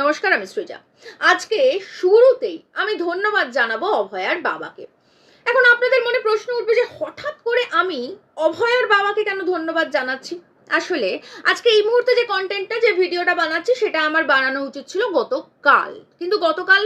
নমস্কার, আমি সৃজা। আজকে শুরুতেই আমি ধন্যবাদ জানাব অভয়ার বাবাকে। এখন আপনাদের মনে প্রশ্ন উঠবে যে হঠাৎ করে আমি অভয়ার বাবাকে কেন ধন্যবাদ জানাচ্ছি? আসলে আজকে এই মুহূর্তে যে কন্টেন্টটা যে ভিডিওটা বানাচ্ছি, সেটা আমার বানানো উচিত ছিল গতকাল। কিন্তু গতকাল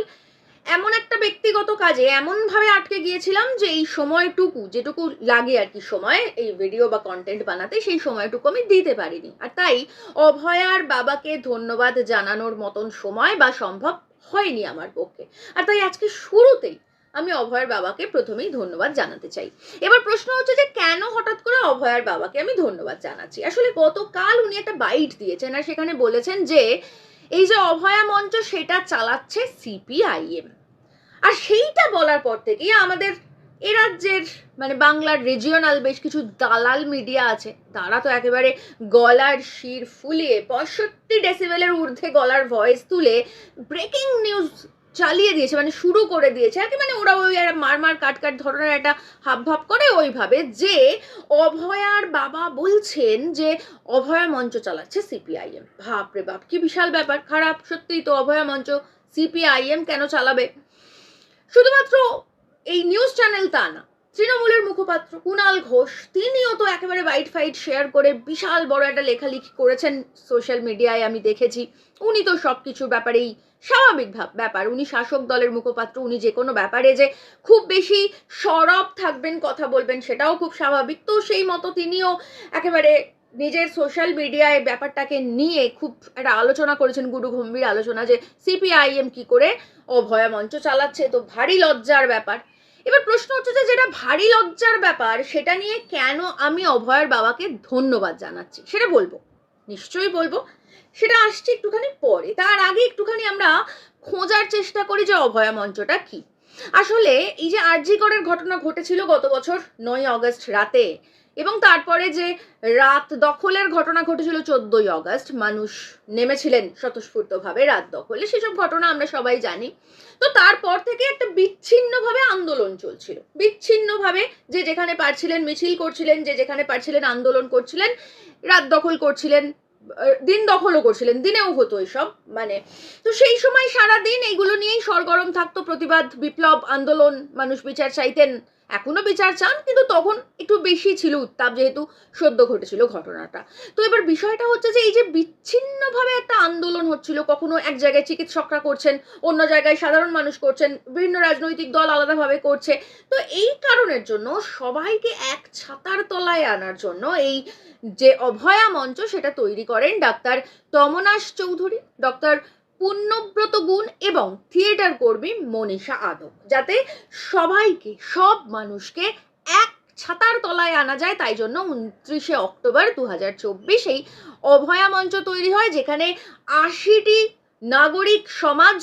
এমন একটা ব্যক্তিগত কাজে এমনভাবে আটকে গিয়েছিলাম যে এই সময়টুকু, যেটুকু লাগে আর কি সময়, এই ভিডিও বা কন্টেন্ট বানাতে, সেই সময়টুকু আমি দিতে পারিনি। আর তাই অভয়ার বাবাকে ধন্যবাদ জানানোর মতন সময় বা সম্ভব হয়নি আমার পক্ষে। আর তাই আজকে শুরুতেই আমি অভয়ার বাবাকে প্রথমেই ধন্যবাদ জানাতে চাই। এবার প্রশ্ন হচ্ছে যে কেন হঠাৎ করে অভয়ার বাবাকে আমি ধন্যবাদ জানাচ্ছি? আসলে গতকাল উনি একটা বাইট দিয়েছেন আর সেখানে বলেছেন যে এই যে অভয়া মঞ্চ, সেটা চালাচ্ছে সিপিআইএম আর সেইটা বলার পর থেকেই আমাদের এ রাজ্যের মানে বাংলার রিজিওনাল বেশ কিছু দালাল মিডিয়া আছে, তারা তো একেবারে গলার শির ফুলিয়ে পঁয়ষট্টি ডেসিবেলের ঊর্ধ্বে গলার ভয়েস তুলে ব্রেকিং নিউজ চালিয়ে দিয়েছে মানে শুরু করে দিয়েছে। আর কি মানে ওরা ওই আর মার মার কাট কাট ধরনের একটা হাব ভাব করে ওইভাবে যে অভয়ার বাবা বলছেন যে অভয়া মঞ্চ চালাচ্ছে সিপিআইএম। ভাব রে বাপ, কি বিশাল ব্যাপার, খারাপ। সত্যিই তো অভয়া মঞ্চ সিপিআইএম কেন চালাবে? শুধুমাত্র এই নিউজ চ্যানেল তা না তৃণমূলের মুখপাত্র কুণাল ঘোষ, তিনিও তো একেবারে বাইট ফাইট শেয়ার করে বিশাল বড় একটা লেখালেখি করেছেন সোশ্যাল মিডিয়ায় আমি দেখেছি। উনি তো সব কিছুর ব্যাপারেই স্বাভাবিক ভাব ব্যাপার। উনি শাসক দলের মুখপাত্র, উনি যে কোনো ব্যাপারে যে খুব বেশি সরব থাকবেন, কথা বলবেন, সেটাও খুব স্বাভাবিক। তো সেই মতো তিনিও একেবারে নিজের সোশ্যাল মিডিয়ায় ব্যাপারটাকে নিয়ে খুব একটা আলোচনা করেছেন, গুরু গম্ভীর আলোচনা যে সিপিআইএম কি করে অভয়া মঞ্চ চালাচ্ছে, তো ভারী লজ্জার ব্যাপার। এবার প্রশ্ন হচ্ছে যে যেটা ভারী লজ্জার ব্যাপার, সেটা নিয়ে কেন আমি অভয়ের বাবাকে ধন্যবাদ জানাচ্ছি? সেটা বলব। নিশ্চয়ই বলব। সেটা আসছে একটুখানি পরে। তার আগে একটুখানি আমরা খোঁজার চেষ্টা করি যে অভয়া মঞ্চটা কি। আসলে এই যে আরজিকরের ঘটনা ঘটেছিল গত বছর নয় অগস্ট রাতে এবং তারপরে যে রাত দখলের ঘটনা ঘটেছিল চোদ্দই অগস্ট, মানুষ নেমেছিলেন স্বতঃস্ফূর্তভাবে রাত দখলে। সেসব ঘটনা আমরা সবাই জানি। তো তারপর থেকে একটা বিচ্ছিন্নভাবে আন্দোলন চলছিল। বিচ্ছিন্নভাবে যে যেখানে পারছিলেন মিছিল করছিলেন, যে যেখানে পারছিলেন আন্দোলন করছিলেন, রাত দখল করছিলেন দিন দখলও করছিলেন, দিনেও হতো এসব মানে। তো সেই সময় সারা দিন এইগুলো নিয়েই সরগরম থাকতো প্রতিবাদ, বিপ্লব, আন্দোলন, মানুষ বিচার চাইতেন। এখনও বিচার চান, কিন্তু তখন একটু বেশি ছিল উত্তাপ যেহেতু সদ্য ঘটেছিল ঘটনাটা। তো এবার বিষয়টা হচ্ছে যে এই যে বিচ্ছিন্নভাবে একটা আন্দোলন হচ্ছিল, কখনো এক জায়গায় চিকিৎসকরা করছেন, অন্য জায়গায় সাধারণ মানুষ করছেন, বিভিন্ন রাজনৈতিক দল আলাদাভাবে করছে, তো এই কারণের জন্য সবাইকে এক ছাতার তলায় আনার জন্য এই যে অভয়া মঞ্চ সেটা তৈরি করেন ডাক্তার তমনাশ চৌধুরী ডক্টর পুণ্যব্রত গুণ এবং থিয়েটার কর্মী মনীষা আদক যাতে সবাইকে, সব মানুষকে এক ছাতার তলায় আনা যায়, তাই জন্য উনত্রিশে অক্টোবর দু হাজার চব্বিশ এই অভয়া মঞ্চ তৈরি হয়, যেখানে আশিটি নাগরিক সমাজ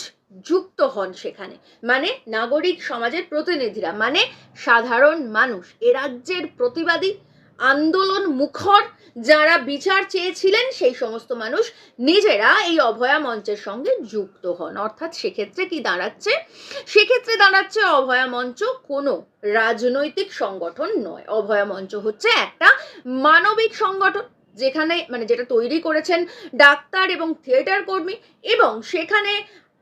যুক্ত হন সেখানে। মানে নাগরিক সমাজের প্রতিনিধিরা মানে সাধারণ মানুষ। এ রাজ্যের প্রতিবাদী আন্দোলন মুখর যারা বিচার চেয়েছিলেন, সেই সমস্ত মানুষ নিজেরা এই অভয়া মঞ্চের সঙ্গে যুক্ত হন। অর্থাৎ সেক্ষেত্রে কি দাঁড়াচ্ছে? সেক্ষেত্রে দাঁড়াচ্ছে অভয়া মঞ্চ কোনো রাজনৈতিক সংগঠন নয়। অভয়া মঞ্চ হচ্ছে একটা মানবিক সংগঠন, যেখানে মানে যেটা তৈরি করেছেন ডাক্তার এবং থিয়েটার কর্মী এবং সেখানে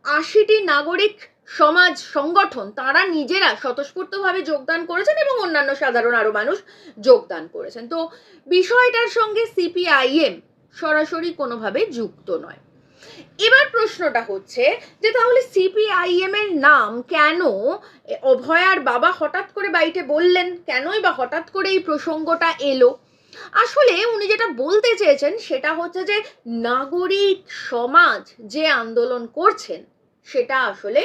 আশিটি নাগরিক সমাজ সংগঠন, তারা নিজেরা স্বতঃস্ফূর্তভাবে যোগদান করেছেন এবং অন্যান্য সাধারণ আরও মানুষ যোগদান করেছেন। তো বিষয়টার সঙ্গে সিপিআইএম সরাসরি কোনোভাবে যুক্ত নয়। এবার প্রশ্নটা হচ্ছে যে তাহলে সিপিআইএম এর নাম কেন অভয়ার বাবা হঠাৎ করে বাইটে বললেন? কেনই বা হঠাৎ করে এই প্রসঙ্গটা এলো? আসলে উনি যেটা বলতে চেয়েছেন সেটা হচ্ছে যে নাগরিক সমাজ যে আন্দোলন করছেন সেটা আসলে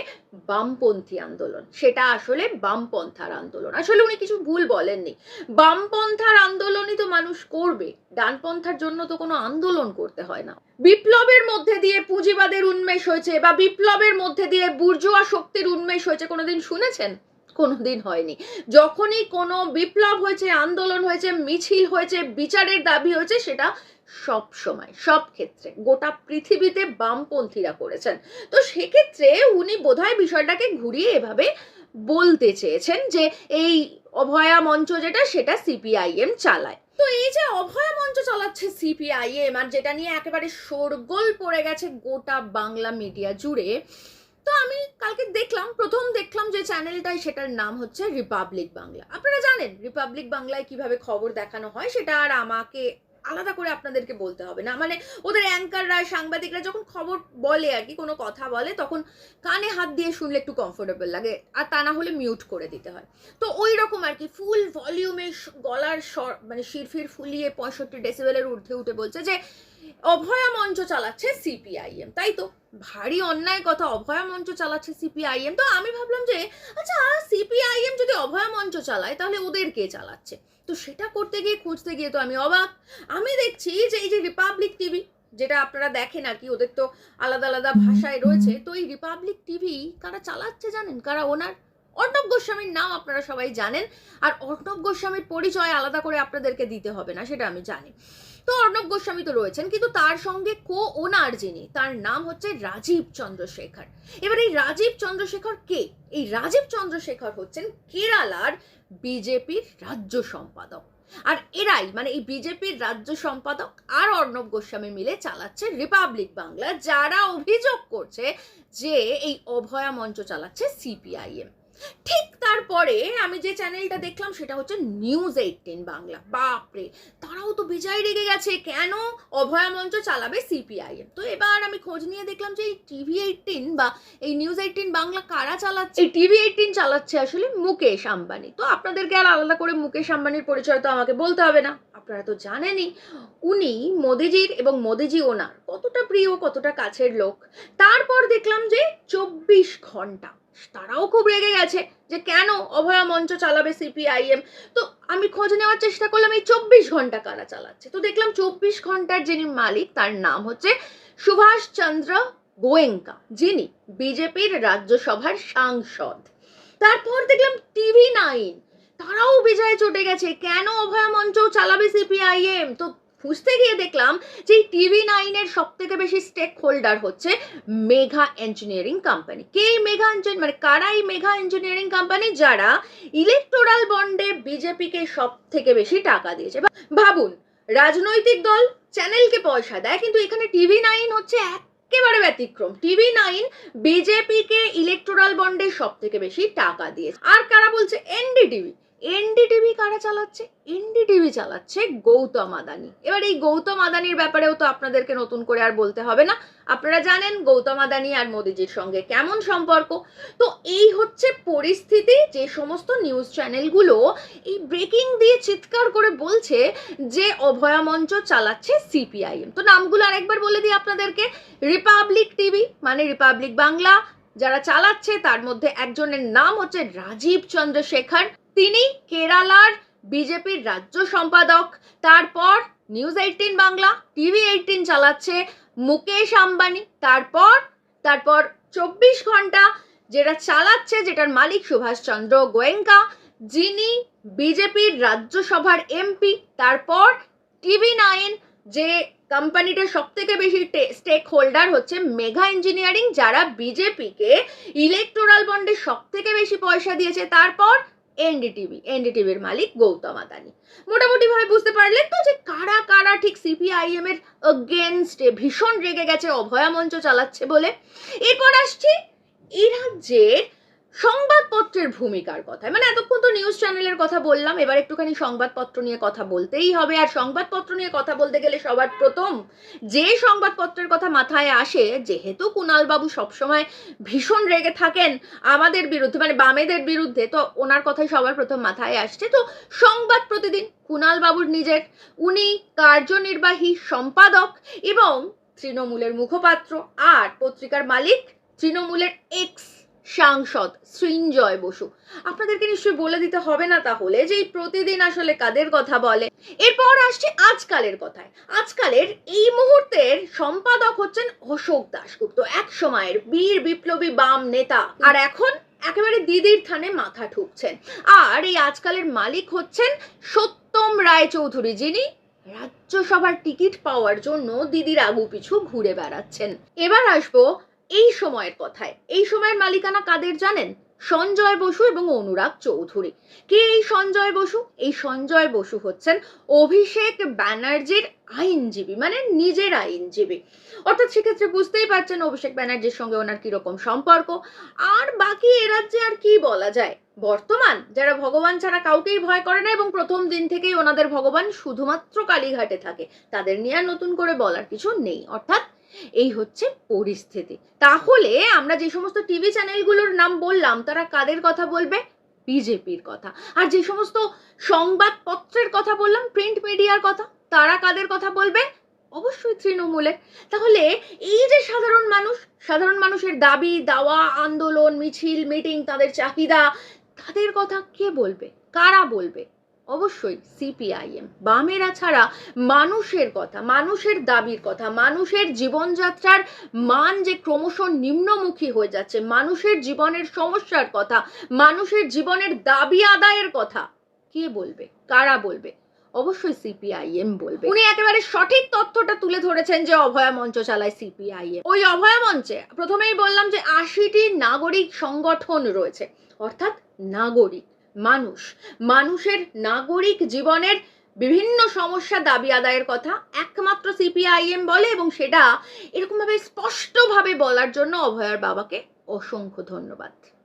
বামপন্থী আন্দোলন, সেটা আসলে বামপন্থার আন্দোলন। আসলে উনি কিছু ভুল বলেননি। বামপন্থার আন্দোলনই তো মানুষ করবে, ডানপন্থার জন্য তো কোনো আন্দোলন করতে হয় না। বিপ্লবের মধ্যে দিয়ে পুঁজিবাদের উন্মেষ হয়েছে বা বিপ্লবের মধ্যে দিয়ে বুর্জোয়া শক্তির উন্মেষ হয়েছে কোনোদিন শুনেছেন? কোনোদিন হয়নি। যখনই কোনো বিপ্লব হয়েছে, আন্দোলন হয়েছে, মিছিল হয়েছে, বিচারের দাবি হয়েছে, সেটা সব সময়, সব ক্ষেত্রে। গোটা পৃথিবীতে বামপন্থীরা করেছেন। তো সেক্ষেত্রে উনি বোধহয় বিষয়টাকে ঘুরিয়ে এভাবে বলতে চেয়েছেন যে এই অভয়া মঞ্চ যেটা, সেটা সিপিআইএম চালায়। তো এই যে অভয় মঞ্চ চালাচ্ছে সিপিআইএম আর যেটা নিয়ে একেবারে শোরগোল পড়ে গেছে গোটা বাংলা মিডিয়া জুড়ে, তো আমি কালকে দেখলাম, প্রথম দেখলাম যে চ্যানেলটাই সেটার নাম হচ্ছে রিপাবলিক বাংলা। আপনারা জানেন রিপাবলিক বাংলায় কীভাবে খবর দেখানো হয়, সেটা আর আমাকে আলাদা করে আপনাদেরকে বলতে হবে না। মানে ওদের অ্যাঙ্কাররা সাংবাদিকরা যখন খবর বলে আর কি, কোনো কথা বলে, তখন কানে হাত দিয়ে শুনলে একটু কমফোর্টেবল লাগে। আর তা না হলে মিউট করে দিতে হয়। তো ওই রকম আর কি ফুল ভলিউমে গলার মানে শিরফির ফুলিয়ে পঁয়ষট্টি ডেসিবেলের ঊর্ধ্বে উঠে বলছে যে অভয়া মঞ্চ চালাচ্ছে সিপিআইএম তাই তো? ভারী অন্যায় কথা অভয়া মঞ্চ চালাচ্ছে সিপিআইএম তো আমি ভাবলাম যে আচ্ছা সিপিআইএম যদি অভয়া মঞ্চ চালায়, তাহলে ওদের কে চালাচ্ছে? তো সেটা করতে গিয়ে, খুঁজতে গিয়ে তো আমি অবাক। আমি দেখছি যে, এই যে রিপাবলিক টিভি যেটা আপনারা দেখেন আর কি, ওদের তো আলাদা আলাদা ভাষায় রয়েছে, তো এই রিপাবলিক টিভি কারা চালাচ্ছে জানেন? কারা ওনার? অর্ণব গোস্বামীর নাম আপনারা সবাই জানেন, আর অর্ণব গোস্বামীর পরিচয় আলাদা করে আপনাদেরকে দিতে হবে না, সেটা আমি জানি। তো অর্ণব গোস্বামী তো রয়েছেন, কিন্তু তার সঙ্গে কো ওনার যিনি, তার নাম হচ্ছে রাজীব চন্দ্রশেখর। এবার এই রাজীব চন্দ্রশেখর কে? এই রাজীব চন্দ্রশেখর হচ্ছেন কেরালার বিজেপির রাজ্য সম্পাদক। আর এরাই মানে এই বিজেপির রাজ্য সম্পাদক আর অর্ণব গোস্বামী মিলে চালাচ্ছে রিপাবলিক বাংলা, যারা অভিযোগ করছে যে এই অভয়া মঞ্চ চালাচ্ছে সিপিআইএম। ঠিক তারপরে আমি যে চ্যানেলটা দেখলাম সেটা হচ্ছে নিউজ এইটিন বাংলা। বাপরে, তারাও তো বিজয় রেগে গেছে। কেন? অভয়া মঞ্চ চালাবে সিপিআইএম তো এবার আমি খোঁজ নিয়ে দেখলাম যে এই টিভি এইটিন বা এই নিউজ এইটিন বাংলা কারা চালাচ্ছে? এই টিভি এইটিন চালাচ্ছে আসলে মুকেশ আম্বানি। তো আপনাদেরকে আর আলাদা করে মুকেশ আম্বানির পরিচয় তো আমাকে বলতে হবে না। আপনারা তো জানেনই, উনি মোদিজির এবং মোদিজি ওনার। কতটা প্রিয়, কতটা কাছের লোক। তারপর দেখলাম যে চব্বিশ ঘণ্টা। তারাও খুব রেগে গেছে যে কেন অভয়া মঞ্চ চালাবে সিপিআইএম? তো আমি খোঁজ নেওয়ার চেষ্টা করলাম, এই চব্বিশ ঘণ্টা কারা চালাচ্ছে? তো দেখলাম চব্বিশ ঘণ্টার যিনি মালিক, তার নাম হচ্ছে সুভাষ চন্দ্র গোয়েঙ্কা, যিনি বিজেপির রাজ্যসভার সাংসদ। তারপর দেখলাম টিভি নাইন, তারাও বিজয় চটে গেছে, কেন অভয়া মঞ্চ চালাবে সিপিআইএম? তো খুঁজতে গিয়ে দেখলাম যে টিভি নাইনের সব থেকে বেশি স্টেক হোল্ডার হচ্ছে মেঘা ইঞ্জিনিয়ারিং কোম্পানি কে মেঘা ইঞ্জিন মানে কারা এই মেঘা ইঞ্জিনিয়ারিং কোম্পানি যারা ইলেকটোরাল বন্ডে বিজেপিকে সব থেকে বেশি টাকা দিয়েছে। ভাবুন, রাজনৈতিক দল চ্যানেলকে পয়সা দেয়, কিন্তু এখানে টিভি নাইন হচ্ছে একেবারে ব্যতিক্রম। টিভি নাইন বিজেপিকে ইলেকটোরাল বন্ডে সব থেকে বেশি টাকা দিয়েছে। আর কারা বলছে? এনডিটিভি এনডিটিভি কারা চালাচ্ছে? এনডিটিভি চালাচ্ছে গৌতম আদানি। এবার এই গৌতম আদানির ব্যাপারেও তো আপনাদেরকে নতুন করে আর বলতে হবে না। আপনারা জানেন গৌতম আদানি আর মোদিজির সঙ্গে কেমন সম্পর্ক? তো এই হচ্ছে পরিস্থিতি। যে সমস্ত নিউজ চ্যানেলগুলো এই ব্রেকিং দিয়ে চিৎকার করে বলছে যে অভয়া মঞ্চ চালাচ্ছে সিপিআইএম তো নামগুলো আরেকবার বলে দিই আপনাদেরকে। রিপাবলিক টিভি মানে রিপাবলিক বাংলা, যারা চালাচ্ছে তার মধ্যে একজনের নাম হচ্ছে রাজীব চন্দ্রশেখর তিনি কেরালার বিজেপির রাজ্য সম্পাদক। তারপর News eighteen Bangla, TV eighteen চালাচ্ছে মুকেশ আম্বানি। তারপর তারপর চব্বিশ ঘণ্টা যেটা চালাচ্ছে, যেটার মালিক সুভাষচন্দ্র গোয়েঙ্কা, যিনি বিজেপির রাজ্যসভার এমপি। তারপর টিভি নাইন যে কোম্পানিটা সব থেকে বেশি স্টেক হোল্ডার হচ্ছে মেঘা ইঞ্জিনিয়ারিং যারা বিজেপিকে ইলেকটোরাল বন্ডে সব থেকে বেশি পয়সা দিয়েছে। তারপর এনডিটিভি, এনডিটিভির মালিক গৌতম আদানি। মোটামুটি ভাবে বুঝতে পারলেন তো যে কারা কারা ঠিক সিপিআইএম এর অগেনস্টে ভীষণ রেগে গেছে, অভয়া মঞ্চ চালাচ্ছে বলে। এরপর আসছি এরা রাজ্যের সংবাদপত্রের ভূমিকার কথা মানে এতক্ষণ তো নিউজ চ্যানেলের কথা বললাম, এবার একটুখানি সংবাদপত্র নিয়ে কথা বলতেই হবে। আর সংবাদপত্র নিয়ে কথা বলতে গেলে সবার প্রথম যে সংবাদপত্রের কথা মাথায় আসে, যেহেতু কুণাল বাবু সবসময় ভীষণ রেগে থাকেন আমাদের বিরুদ্ধে মানে বামেদের বিরুদ্ধে, তো ওনার কথাই সবার প্রথম মাথায় আসছে। তো সংবাদ প্রতিদিন কুণাল বাবুর নিজের, উনি কার্যনির্বাহী সম্পাদক এবং তৃণমূলের মুখপাত্র, আর পত্রিকার মালিক তৃণমূলের এক্স সাংসদ সৃঞ্জয় বসু। আপনাদেরকে নিশ্চয়ই বলে দিতে হবে না তাহলে যে প্রতিদিন আসলে কাদের কথা বলে। এরপর আসছে আজকালের কথায়। আজকালের এই মুহূর্তের সম্পাদক হচ্ছেন অশোক দাশগুপ্ত, এক সময়ের বীর বিপ্লবী বাম নেতা। আর এখন একেবারে দিদির থানে মাথা ঠুকছেন। আর এই আজকালের মালিক হচ্ছেন সত্যম রায় চৌধুরী যিনি রাজ্যসভার টিকিট পাওয়ার জন্য দিদির আগু পিছু ঘুরে বেড়াচ্ছেন। এবার আসব এই সময়ের কথায়। এই সময়ের মালিকানা কাদের জানেন? সঞ্জয় বসু এবং অনুরাগ চৌধুরী। কে এই সঞ্জয় বসু? এই সঞ্জয় বসু হচ্ছেন অভিষেক ব্যানার্জির আইনজীবী মানে নিজের আইনজীবী। অর্থাৎ সেক্ষেত্রে বুঝতেই পারছেন অভিষেক ব্যানার্জির সঙ্গে ওনার কীরকম সম্পর্ক। আর বাকি এ রাজ্যে আর কি বলা যায়? বর্তমান যারা ভগবান ছাড়া কাউকেই ভয় করে না এবং প্রথম দিন থেকেই ওনাদের ভগবান শুধুমাত্র কালীঘাটে থাকে, তাদের নিয়ে আর নতুন করে বলার কিছু নেই। অর্থাৎ এই হচ্ছে পরিস্থিতি। তাহলে আমরা যে সমস্ত টিভি চ্যানেলগুলোর নাম বললাম, তারা কাদের কথা বলবে? বিজেপির কথা। আর যে সমস্ত সংবাদপত্রের কথা বললাম প্রিন্ট মিডিয়ার কথা, তারা কাদের কথা বলবে? অবশ্যই তৃণমূলের। তাহলে এই যে সাধারণ মানুষ, সাধারণ মানুষের দাবি, দাওয়া, আন্দোলন, মিছিল মিটিং তাদের চাহিদা, তাদের কথা কে বলবে? কারা বলবে? অবশ্যই সিপিআইএম বামেরা ছাড়া মানুষের কথা, মানুষের দাবির কথা, মানুষের জীবনযাত্রার মান যে ক্রমশ নিম্নমুখী হয়ে যাচ্ছে, মানুষের জীবনের সমস্যার কথা, মানুষের জীবনের দাবি আদায়ের কথা, কে বলবে? কারা বলবে? অবশ্যই সিপিআইএম বলবে। উনি একেবারে সঠিক তথ্যটা তুলে ধরেছেন যে অভয়া মঞ্চ চালায় সিপিআইএম ওই অভয়া মঞ্চে প্রথমেই বললাম যে আশিটি নাগরিক সংগঠন রয়েছে, অর্থাৎ নাগরিক। মানুষ। মানুষের নাগরিক জীবনের বিভিন্ন সমস্যা দাবি আদায়ের কথা একমাত্র সিপিআইএম বলে এবং সেটা এরকমভাবে স্পষ্টভাবে বলার জন্য অভয়ার বাবাকে অসংখ্য ধন্যবাদ।